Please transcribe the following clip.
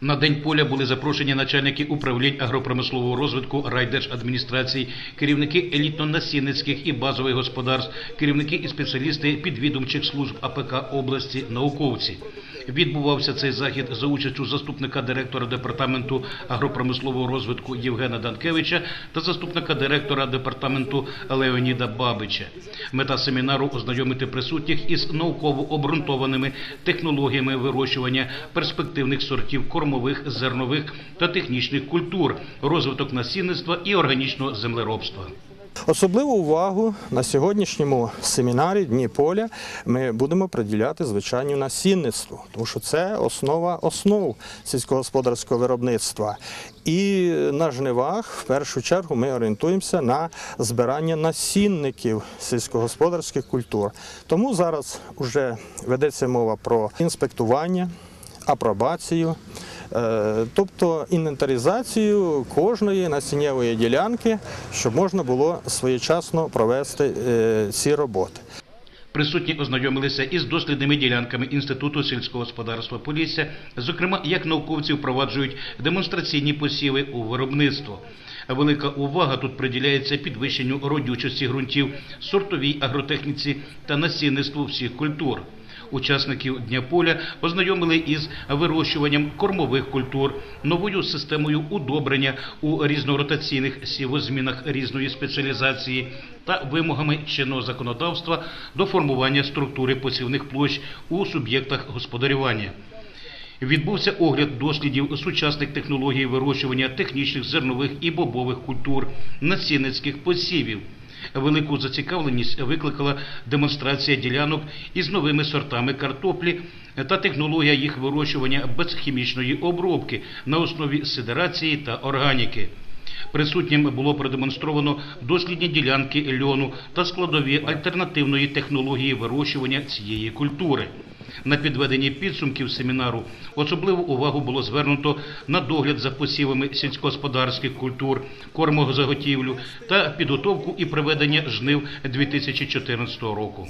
На день поля були запрошені начальники управлінь агропромислового розвитку райдержадміністрації, керівники елітно-насінницьких і базових господарств, керівники і спеціалісти підвідомчих служб АПК області, науковці. Відбувався цей захід за участю заступника директора департаменту агропромислового розвитку Євгена Данкевича та заступника директора департаменту Леоніда Бабича. Мета семінару ознайомити присутніх із науково обґрунтованими технологіями вирощування перспективних сортів кормових, зернових та технічних культур, розвиток насінництва і органічного землеробства. Особливу увагу на сьогоднішньому семінарі Дні поля ми будемо приділяти звичайно насінництву, тому що це основа основ сільськогосподарського виробництва. І на жнивах в першу чергу ми орієнтуємося на збирання насінників сільськогосподарських культур. Тому зараз вже ведеться мова про інспектування, апробацію. Е, Тобто інвентаризацію кожної насіннєвої ділянки, щоб можна було своєчасно провести е, ці роботи. Присутні ознайомилися із дослідними ділянками Інституту сільського господарства Полісся, зокрема, як науковці впроваджують демонстраційні посіви у виробництво. Велика увага тут приділяється підвищенню родючості ґрунтів, сортовій агротехніці та насінництву всіх культур. Учасників Дня поля ознайомили із вирощуванням кормових культур, новою системою удобрення у різноротаційних сівозмінах різної спеціалізації та вимогами чинного законодавства до формування структури посівних площ у суб'єктах господарювання. Відбувся огляд дослідів сучасних технологій вирощування технічних зернових і бобових культур, насінницьких посівів. Велику зацікавленість викликала демонстрація ділянок із новими сортами картоплі та технологія їх вирощування без хімічної обробки на основі сидерації та органіки. Присутнім було продемонстровано дослідні ділянки льону та складові альтернативної технології вирощування цієї культури. На підведенні підсумків семінару особливу увагу було звернуто на догляд за посівами сільськогосподарських культур, кормозаготівлю та підготовку і проведення жнив 2014 року.